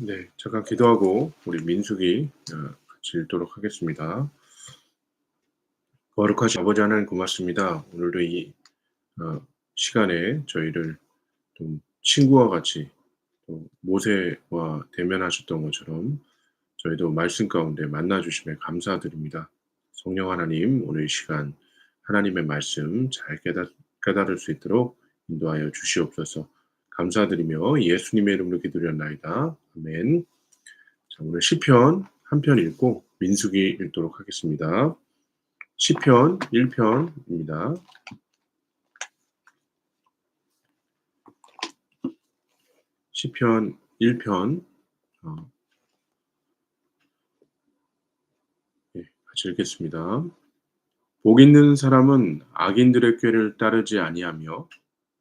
네. 잠깐 기도하고 우리 민숙이 어 같이 읽도록 하겠습니다. 거룩하신 아버지 하나님 고맙습니다. 오늘도 이어 시간에 저희를 좀 친구와 같이 또 모세와 대면하셨던 것처럼 저희도 말씀 가운데 만나 주심에 감사드립니다. 성령 하나님 오늘 이 시간 하나님의 말씀 잘 깨달 깨달을 수 있도록 인도하여 주시옵소서. 감사드리며 예수님의 이름으로 기도드렸나이다. 아멘. 자, 오늘 시편 한 편 읽고 민숙이 읽도록 하겠습니다. 시편 1편입니다. 시편 1편 어, 네, 같이 읽겠습니다. 복 있는 사람은 악인들의 꾀를 따르지 아니하며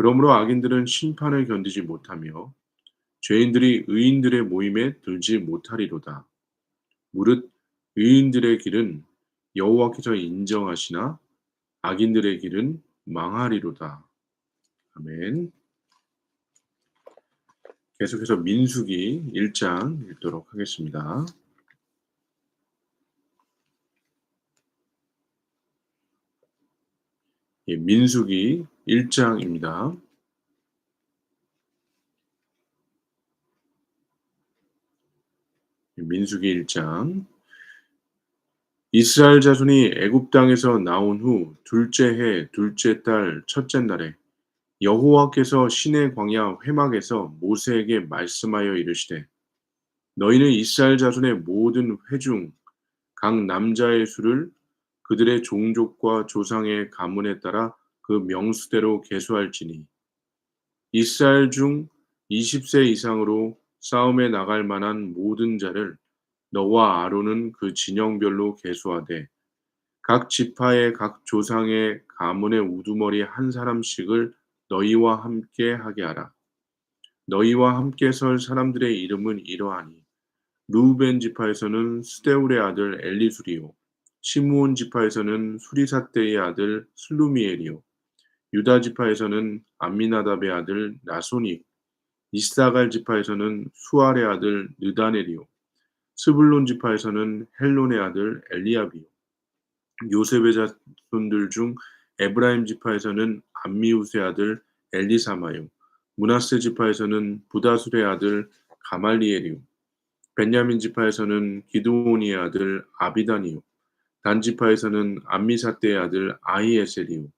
그러므로 악인들은 심판을 견디지 못하며 죄인들이 의인들의 모임에 들지 못하리로다. 무릇 의인들의 길은 여호와께서 인정하시나 악인들의 길은 망하리로다. 아멘. 계속해서 민수기 1장 읽도록 하겠습니다. 예, 민수기 1장입니다. 민수기 1장 이스라엘 자손이 애굽 땅에서 나온 후 둘째 해 둘째 달 첫째 날에 여호와께서 신의 광야 회막에서 모세에게 말씀하여 이르시되 너희는 이스라엘 자손의 모든 회중 각 남자의 수를 그들의 종족과 조상의 가문에 따라 그 명수대로 계수할지니 이스라엘 중 20세 이상으로 싸움에 나갈 만한 모든 자를 너와 아론은 그 진영별로 계수하되 각 지파의 각 조상의 가문의 우두머리 한 사람씩을 너희와 함께 하게 하라. 너희와 함께 설 사람들의 이름은 이러하니 루벤 지파에서는 스데울의 아들 엘리수리요 시므온 지파에서는 수리사떼의 아들 슬루미엘이요 유다 지파에서는 암미나답의 아들 나손이 이스사갈 지파에서는 수알의 아들 느다넬이요 스불론 지파에서는 헬론의 아들 엘리압이요. 요셉의 자손들 중 에브라임 지파에서는 암미우스의 아들 엘리사마요 문하세 지파에서는 부다술의 아들 가말리엘이요 벤야민 지파에서는 기드온의 아들 아비단이요 단 지파에서는 암미사떼의 아들 아이에셀이요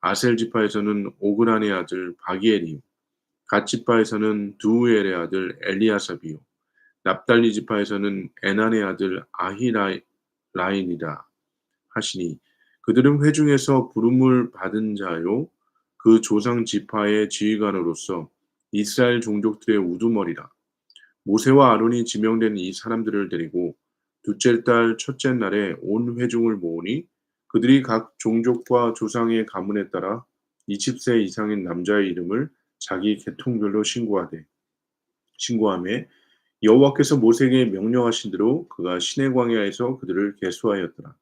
아셀 지파에서는 오그란의 아들 바기엘이요. 갓지파에서는 두우엘의 아들 엘리아삽이요. 납달리 지파에서는 에난의 아들 아히라인이라 하시니 그들은 회중에서 부름을 받은 자요. 그 조상 지파의 지휘관으로서 이스라엘 종족들의 우두머리라. 모세와 아론이 지명된 이 사람들을 데리고 둘째 달 첫째 날에 온 회중을 모으니 그들이 각 종족과 조상의 가문에 따라 20세 이상인 남자의 이름을 자기 계통별로 신고하되 신고함에 여호와께서 모세에게 명령하신 대로 그가 시내 광야에서 그들을 계수하였더라.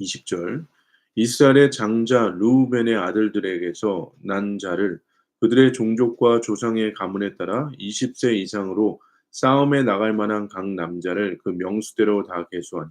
20절 이스라엘의 장자 루벤의 아들들에게서 난 자를 그들의 종족과 조상의 가문에 따라 20세 이상으로 싸움에 나갈 만한 각 남자를 그 명수대로 다 계수하니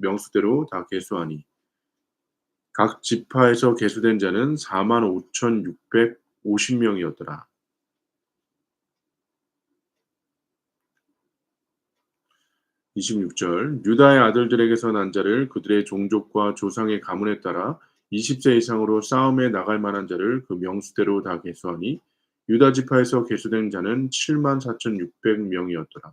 명수대로 다 계수하니 각 지파에서 계수된 자는 4만 5,650명이었더라. 26절 유다의 아들들에게서 난 자를 그들의 종족과 조상의 가문에 따라 20세 이상으로 싸움에 나갈 만한 자를 그 명수대로 다 계수하니 유다 지파에서 계수된 자는 7만 4,600명이었더라.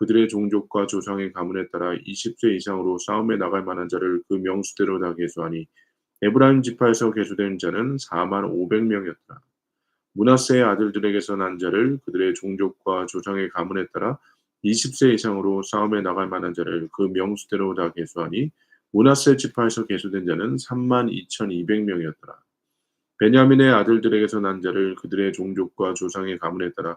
그들의 종족과 조상의 가문에 따라 20세 이상으로 싸움에 나갈 만한 자를 그 명수대로 다 계수하니 에브라임 지파에서 계수된 자는 4만 500명이었더라. 문하세의 아들들에게서 난 자를 그들의 종족과 조상의 가문에 따라 20세 이상으로 싸움에 나갈 만한 자를 그 명수대로 다 계수하니 문하세 지파에서 계수된 자는 3만 2,200명이었더라. 베냐민의 아들들에게서 난 자를 그들의 종족과 조상의 가문에 따라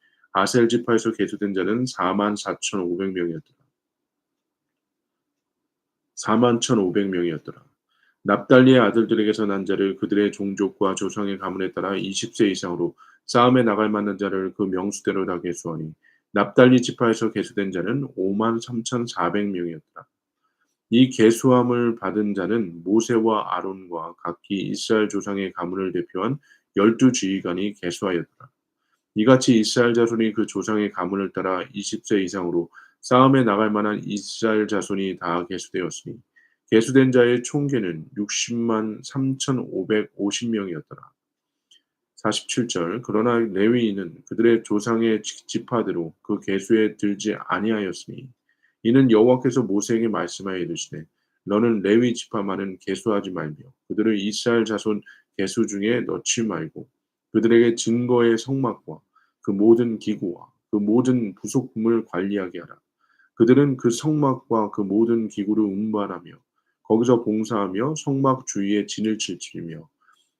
아셀 지파에서 계수된 자는 4만 4,500명이었더라. 4만 1,500명이었더라. 납달리의 아들들에게서 난 자를 그들의 종족과 조상의 가문에 따라 20세 이상으로 싸움에 나갈 만한 자를 그 명수대로 다 계수하니 납달리 지파에서 계수된 자는 5만 3,400명이었더라. 이 계수함을 받은 자는 모세와 아론과 각기 이스라엘 조상의 가문을 대표한 열두 지휘관이 계수하였더라. 이같이 이스라엘 자손이 그 조상의 가문을 따라 20세 이상으로 싸움에 나갈 만한 이스라엘 자손이 다 계수되었으니 계수된 자의 총계는 60만 3,550명이었더라. 47절 그러나 레위인은 그들의 조상의 지파대로 그 계수에 들지 아니하였으니 이는 여호와께서 모세에게 말씀하여 이르시되 너는 레위 지파만은 계수하지 말며 그들을 이스라엘 자손 계수 중에 넣지 말고 그들에게 증거의 성막과 그 모든 기구와 그 모든 부속품을 관리하게 하라. 그들은 그 성막과 그 모든 기구를 운반하며 거기서 봉사하며 성막 주위에 진을 칠치며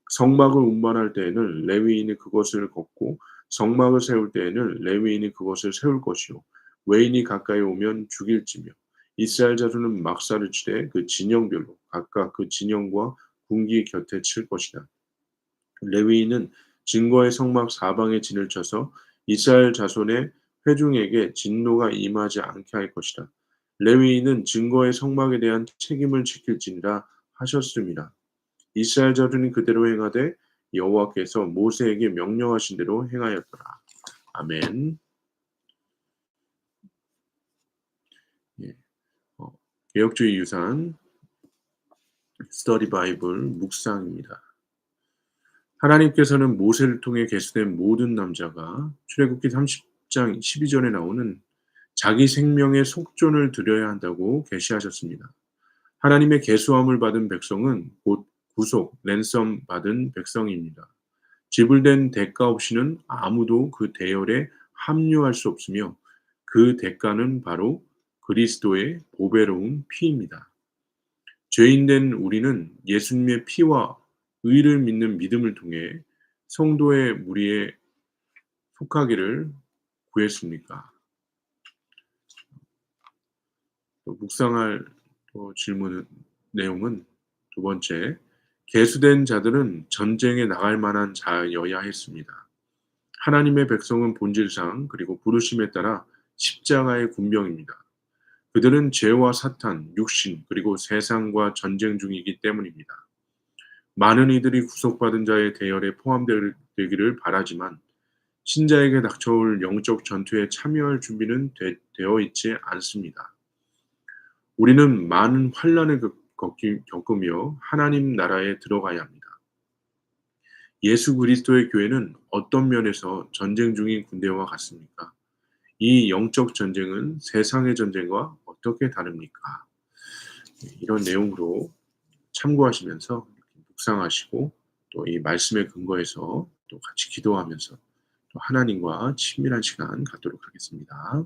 성막을 운반할 때에는 레위인이 그것을 걷고 성막을 세울 때에는 레위인이 그것을 세울 것이요 외인이 가까이 오면 죽일지며 이스라엘 자손은 막사를 치되 그 진영별로 각각 그 진영과 군기 곁에 칠 것이다. 레위인은 증거의 성막 사방에 진을 쳐서 이스라엘 자손의 회중에게 진노가 임하지 않게 할 것이다. 레위인은 증거의 성막에 대한 책임을 지킬지니라 하셨습니다. 이스라엘 자손이 그대로 행하되 여호와께서 모세에게 명령하신 대로 행하였더라. 아멘. 예. 어, 개혁주의 유산 스터디 바이블 묵상입니다. 하나님께서는 모세를 통해 개수된 모든 남자가 출애굽기 30장 12절에 나오는 자기 생명의 속존을 드려야 한다고 계시하셨습니다. 하나님의 개수함을 받은 백성은 곧 구속, 랜섬 받은 백성입니다. 지불된 대가 없이는 아무도 그 대열에 합류할 수 없으며 그 대가는 바로 그리스도의 보배로운 피입니다. 죄인된 우리는 예수님의 피와 의를 믿는 믿음을 통해 성도의 무리에 속하기를 구했습니까? 묵상할 질문 내용은 두 번째, 개수된 자들은 전쟁에 나갈 만한 자여야 했습니다. 하나님의 백성은 본질상 그리고 부르심에 따라 십자가의 군병입니다. 그들은 죄와 사탄, 육신, 그리고 세상과 전쟁 중이기 때문입니다. 많은 이들이 구속받은 자의 대열에 포함되기를 바라지만 신자에게 닥쳐올 영적 전투에 참여할 준비는 되, 되어 있지 않습니다. 우리는 많은 환란을 겪으며 하나님 나라에 들어가야 합니다. 예수 그리스도의 교회는 어떤 면에서 전쟁 중인 군대와 같습니까? 이 영적 전쟁은 세상의 전쟁과 어떻게 다릅니까? 네, 이런 내용으로 참고하시면서 묵상하시고 또 이 말씀에 근거해서 또 같이 기도하면서 또 하나님과 친밀한 시간 갖도록 하겠습니다.